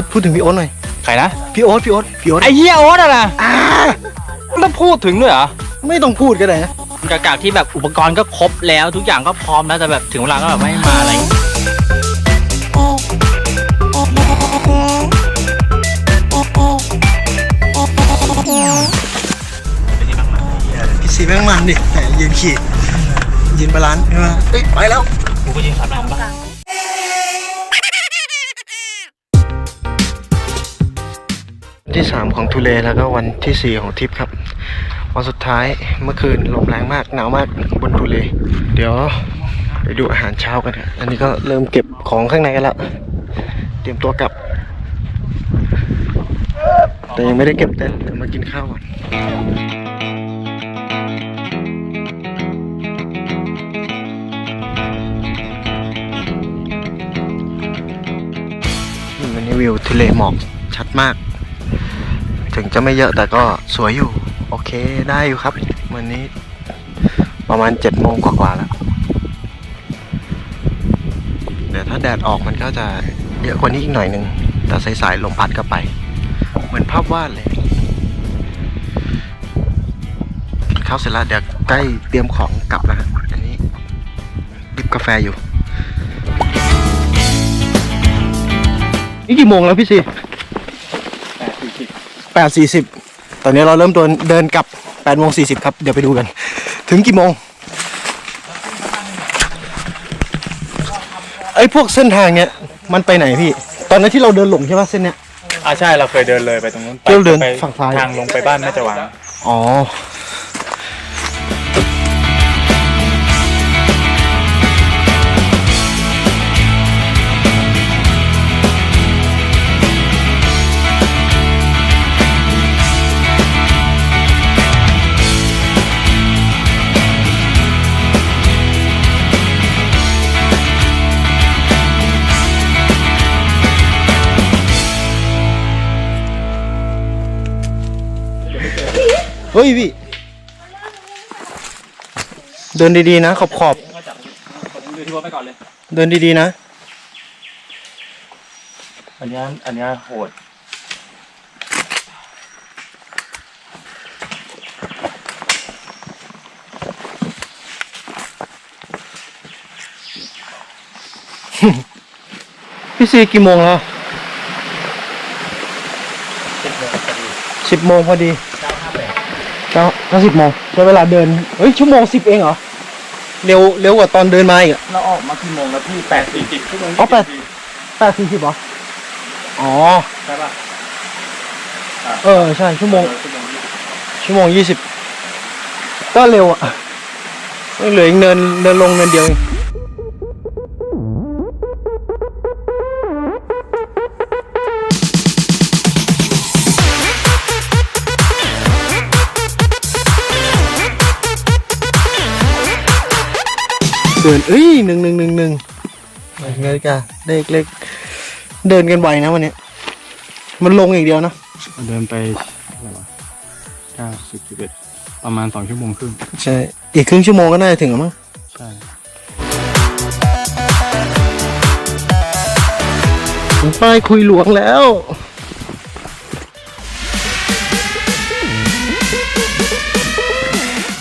พูดพูดถึงพี่โอ๊ตหน่อย ใครนะ พี่โอ๊ตพี่โอ๊ตพี่โอ๊ตไอ้เฮียโอ๊ตอะนะอ่าต้องพูดถึงด้วยเหรอไม่ต้องพูดก็ได้นะจากจากที่แบบอุปกรณ์ก็ครบแล้วทุกอย่างก็พร้อมแล้วแต่แบบถึงเวลาก็แบบไม่มาอะไรอย่างเงี้ยพี่ซีแม่งมันดิแหมยืนขี่ยืนบาลานซ์ใช่ไหมเอ้ยไปแล้วกูก็ยิงสามนัดบ้าง ที่ 3 ของทุเลแล้วก็วันที่ 4 ของทริปครับ วันสุดท้ายเมื่อคืนลมแรงมากหนาวมากบนทุเล เดี๋ยวไปดูอาหารเช้ากันครับอันนี้ก็เริ่มเก็บของข้างในกันแล้วเตรียมตัวกลับ แต่ยังไม่ได้เก็บเต็นท์เดี๋ยวมากินข้าวก่อนนี่วันนี้วิวทะเลหมอกชัดมาก ถึงจะไม่เยอะแต่ก็สวยอยู่ โอเคได้อยู่ครับ วันนี้ประมาณเจ็ดโมงกว่าๆแล้ว เดี๋ยวถ้าแดดออกมันก็จะเยอะกว่านี้อีกหน่อยนึง แต่สายๆลมพัดก็ไป เหมือนภาพวาดเลยข้าวเสร็จแล้วเดี๋ยวใกล้เตรียมของกลับแล้วฮะอันนี้ดิบกาแฟอยู่ นี่กี่โมงแล้วพี่ซี แปดสี่สิบตอนนี้เราเริ่มตัวเดินกลับแปดโมงสี่สิบครับ เดี๋ยวไปดูกัน ถึงกี่โมงไอ้พวกเส้นทางเนี้ยมันไปไหนพี่ ตอนนั้นที่เราเดินหลงใช่ปะเส้นเนี้ยอ่าใช่เราเคยเดินเลยไปตรงนู้นไปเที่ยวเดินไปฝั่งซ้าย ทางลงไปบ้านแม่จะหวัง อ๋อ เฮ้ยพี่ เดินดีๆนะขอบขอบดูที่ว่าไปก่อนเลยๆเดินดีๆนะ อันนี้อันนี้โหด พี่ซีกี่โมงแล้วสิบโมงพอดี เก้าเก้าสิบโมงใช้เวลาเดินเฮ้ยชั่วโมงสิบเองเหรอเร็วเร็วกว่าตอนเดินมาอีกอะเราออกมากี่โมงแล้วพี่แปดสี่สิบชั่วโมงอ๋อแปดแปดสี่สิบเหรออ๋อใช่ป่ะเออใช่ชั่วโมง ชั่วโมงยี่สิบชั่วโมงยี่สิบก็เร็วอะเหลืออีกเนินเนินลงเนินเดียวเอง เดินเอ้ยหนึ่งหนึ่งหนึ่งหนึ่งนาฬิกาเลขเลขเดินกันไวนะวันนี้ มันลงอย่างเดียวนะเดินไปอะไรวะเก้าสิบสิบเอ็ดประมาณสองชั่วโมงครึ่งใช่อีกครึ่งชั่วโมงก็น่าจะถึงแล้วมั้งใช่ป้ายคุยหลวงแล้ว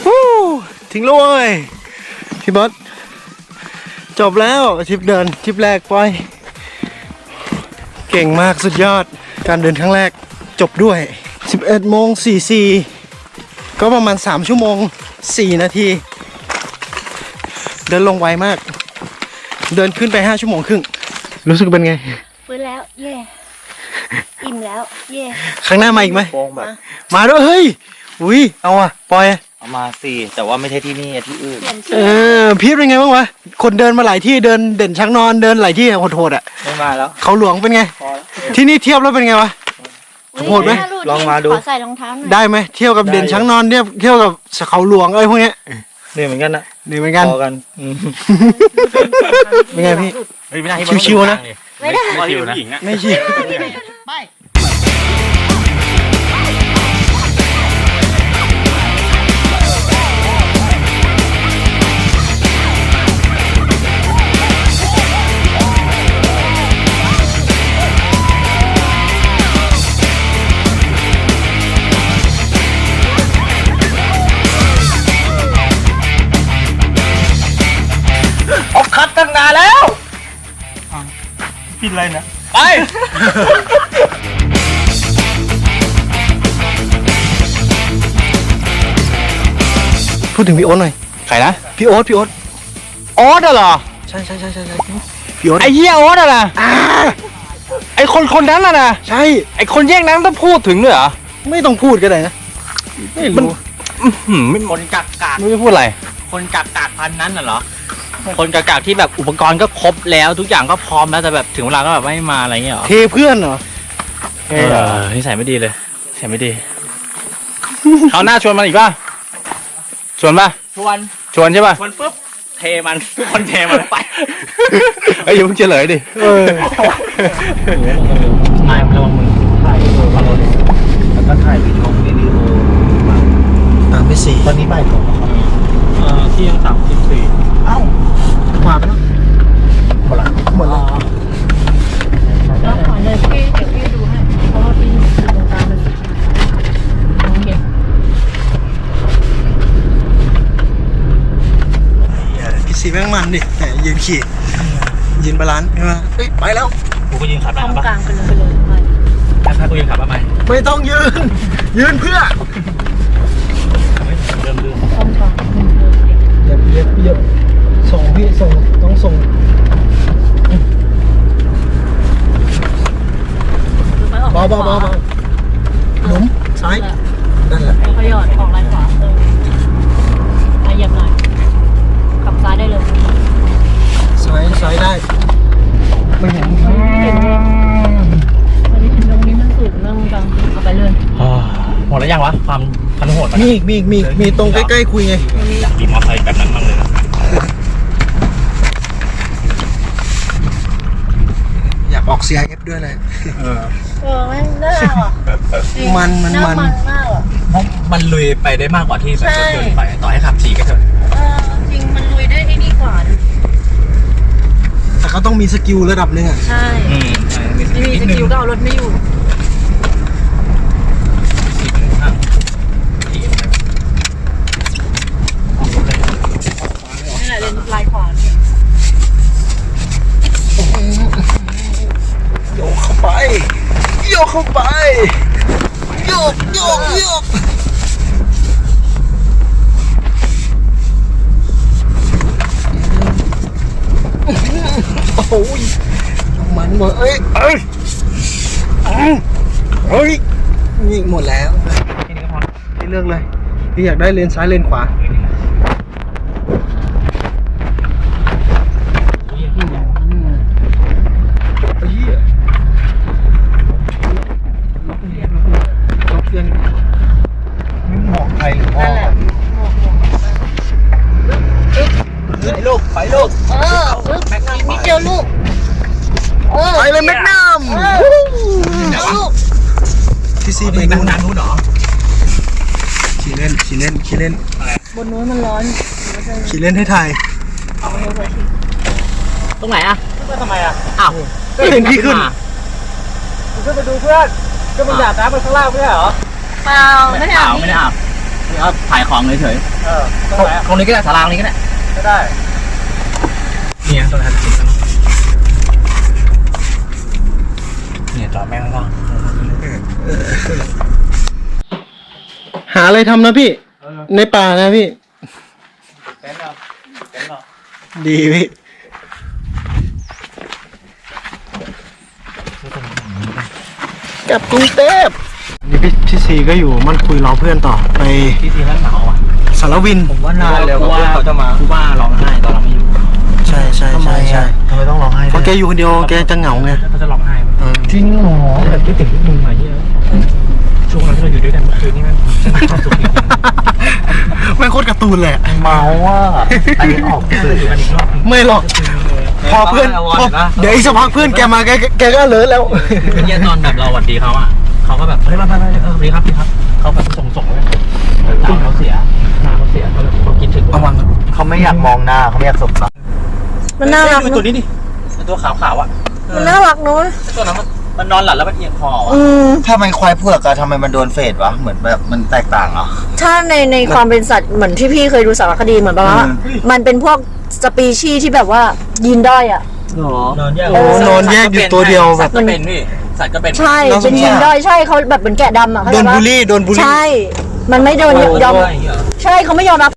ฮู้ถึงแล้วเว้ยพี่บอส จบแล้วทริปเดินทริปแรกไปอย เก่งมากสุดยอด การเดินครั้งแรกจบด้วย 11โมง44 ก็ประมาณ 3 ชั่วโมง 4 นาที เดินลงไวมาก เดินขึ้นไป 5 ชั่วโมงครึ่ง รู้สึกเป็นไงฟื้นแล้วเย่อิ่มแล้วเย่ครั้งหน้ามาอีกไหม โป้งแบบ มาด้วยเฮ้ย อุ้ยเอาอะปล่อย เอามาสี่แต่ว่าไม่ใช่ที่นี่ที่อื่นเปลี่ยนเอชื่ออพีทเป็นไงบ้างวะ คนเดินมาหลายที่เดินเด่นช้างนอนเดินหลายที่โหดๆอะ ไม่มาแล้ว เขาหลวงเป็นไง พอแล้ว ที่นี่เทียบแล้วเป็นไงวะอุ๊ยโหดไหมน่รูลองมาดู ขอใส่รองเท้าหน่อยได้ไหมเที่ยวกับเด่นช้างนอนเทียบเที่ยวกับเขาหลวงเอ้ยพวกเนี้ยเหนื่อยเหมือนกันนะนี่เหมือนกัน พอกันอืม เป็นไงพี่ เฮ้ยไม่ได้ให้ชิวๆนะ ไม่ได้ ไม่ชิวนะหญิงอะไม่ชิว ผิดอะไรนะไป พูดถึงพี่โอ๊ตหน่อย ใครนะ พี่โอ๊ตพี่โอ๊ตโอ๊ตอะเหรอ ใช่ใช่ใช่ใช่ใช่พี่โอ๊ตไอ้เหี้ยโอ๊ตอะนะไอ้คนคนนั้นอะนะ ใช่ ไอ้คนแยกนั้นต้องพูดถึงด้วยเหรอไม่ต้องพูดก็ได้นะ ไม่รู้หืมไม่คนกากกากไม่ได้พูดอะไร คนกากกากพันนั้นน่ะเหรอ คนกากกากที่แบบอุปกรณ์ก็ครบแล้วทุกอย่างก็พร้อมแล้วแต่แบบถึงเวลาก็แบบไม่มาอะไรเงี้ยเหรอเทเพื่อนเหรอเออนิสัยไม่ดีเลยนิสัยไม่ดีเขาวหน้าชวนมันอีกป่ะชวนป่ะชวนชวนใช่ป่ะชวนปุ๊บเทมันทุกคนเทมันไปเอ้ยอย่าเพิ่งเฉลยดิเออนายระวังมือถ่ายวิดีโอแล้วก็ถ่ายวิดีโอวิดีโออ่าไม่สี่ตอนนี้บ่ายสองแล้วครับ เอ่อที่ยังสามสิบสี่ เอ้ามาไปแล้วหมดละหมดแล้วแล้วขอเลยพี่เดี๋ยวพี่ดูให้เพราะว่าพี่อยู่ตรงกลางมันมองเห็นพี่สีแม่งมันดิแหมยืนขี่ยืนบาลานซ์ใช่ไหมเฮ้ยไปแล้วกูก็ยืนขับตได้รงป่ะกลางไปเลยไปเลยไปถ้ากูยืนขับได้ไหมไม่ต้องยืน ยืนเพื่อเริ่มเริ่มตรงกลางอืมเออเดี๋ยวเหยียบเหยียบเหยียบ ส่งพี่ส่งต้องส่งไปออกเบาเบาเบาเบาหนุนซ้ายนั่นแหละแล้วก็หยอดออกไลน์ขวาเอออะเหยียบหน่อยขับซ้ายได้เลยซ้ายซ้ายได้ไม่เห็นเห็นไหมวันนี้เห็นตรงนี้มันสูงเรื่องกลางเอาไปเลยหมดแล้วยังวะความพันโหดมันมีอีกมีอีกมีอีกมีตรงใกล้ๆคุยไงอยากมีมอเตอร์ไซค์แบบนั้นบ้างเลยนะ อยากออก CIF ด้วยเลย เออแม่งน่าอะจริงมันมันน่ามัน มันมากอะมันลุยไปได้มากกว่าที่แบบใช่ รถยนต์ไปต่อให้ขับขี่ก็เถอะเออจริงมันลุยได้ไอ้นี่กว่านะแต่เขาต้องมีสกิลระดับหนึ่งอะ ใช่ อืมใช่ไม่มีสกิลก็เอารถไม่อยู่ นี่แหละเลนลายขวาเนี่ย โยกเข้าไป โยก เข้าไปโยกโยกโยกโอ้ยมันหมดเอ้ยเอ้ยเอ้ยนี่หมดแล้วพี่เลือกเลยพี่อยากได้เลนซ้ายเลนขวา ไอ้เหี้ยล็อกเรียนล็อกเรียน ไม่หมอกใครหรือพ่อ นั่นแหละหมวกหมวก ไป ลูก ไปลูก เออปึ๊บอีกนิดเดียวลูกเออไปเลยแมกนัมเออเอาลูกพี่ซีไปนั่นู่งนด้านนู้นเหรอขี่เล่นขี่เล่นขี่เล่นบนนู้นมันร้อนขี่เล่นให้ถ่ายตรงไหนอะทำไมอะอ้าวก็เห็นพี่ขึ้นขึ้นไปดูเพื่อนก็มันหยาดน้ำไปข้างล่างไม่ใช่เหรอเปล่าไม่ไม่ได้ได้อาอาบบไม่ได้อาบนี่ก็ถ่ายของเฉยเออตรงไหนๆตรงนี้ก็ได้สารางนี้ก็ได้ก็ได้ เนี่ยตรงนั้นเนี่ยจอดแม่งข้างหาอะไรทำนะพี่ ในป่านะพี่เต็นท์เราเต็นท์เราดีพี่กลับกรุงเทพนี่พี่พี่ซีก็อยู่มันคุยรอเพื่อนต่อไปที่ทีนั้นหนาวอะสารวินผมว่านานแล้วว่าเขาจะมาคูบ้าร้องไห้ตอนเราไม่อยู่ใช่ใช่ใช่ใช่ทำไมต้องร้องไห้เพราะแกอยู่คนเดียวแกจะเหงาไงเขาจะร้องไห้เออจริงเหรอแบบคิดถึงพวกมึงมาเยอะช่วงนั้นที่เราอยู่ด้วยกันเมื่อคืนนี่แม่งความสุขจริงแม่งโคตรการ์ตูนเลยอะเมาอะอันนี้ออกๆสื่อ อยู่กันอีกรอบไม่หรอก พอเพื่อนพอเดี๋ยวอีกสักพักเพื่อนแกมาแกแกก็เลิศแล้วเนี่ยตอนแบบเราหวัดดีเขาอะเขาก็แบบเฮ้ยมาไปไปเออสวัสดีครับพี่ครับเขาแบบส่งส่งเลยตาเขาเสียตาเขาเสียเขาแบบเขาคิดถึงระวังเขาไม่อยากมองหน้าเขาไม่อยากสบตา มันน่ารักไอ้ตัวนี้ดิไอ้ตัวขาวๆอะมันน่ารักนู้นไอ้ตัวนั้นมันมันนอนหลับแล้วมันเอียงคออะอืมถ้ามันควายเผือกอะทำไมมันโดนเฟดวะ เหมือนแบบมันแตกต่างเหรอ ถ้าในในความเป็นสัตว์เหมือนที่พี่เคยดูสารคดีเหมือนแบบว่าอืม มันเป็นพวกสปีชีส์ที่แบบว่ายินด้อยอะนอนแยกโอ้นอนแยกอยู่ตัวเดียวแบบก็เป็นพี่สัตว์ก็เป็น ใช่น่าสงสาร เป็นยิงด้อยใช่เขาแบบเหมือนแกะดำอะเขาโดใจนปะบูลลี่ โดนบูลลี่ ใช่ มันไม่โดนยอมด้วยอย่างเงี้ยเหรอใช่เขาไม่ยอมรับ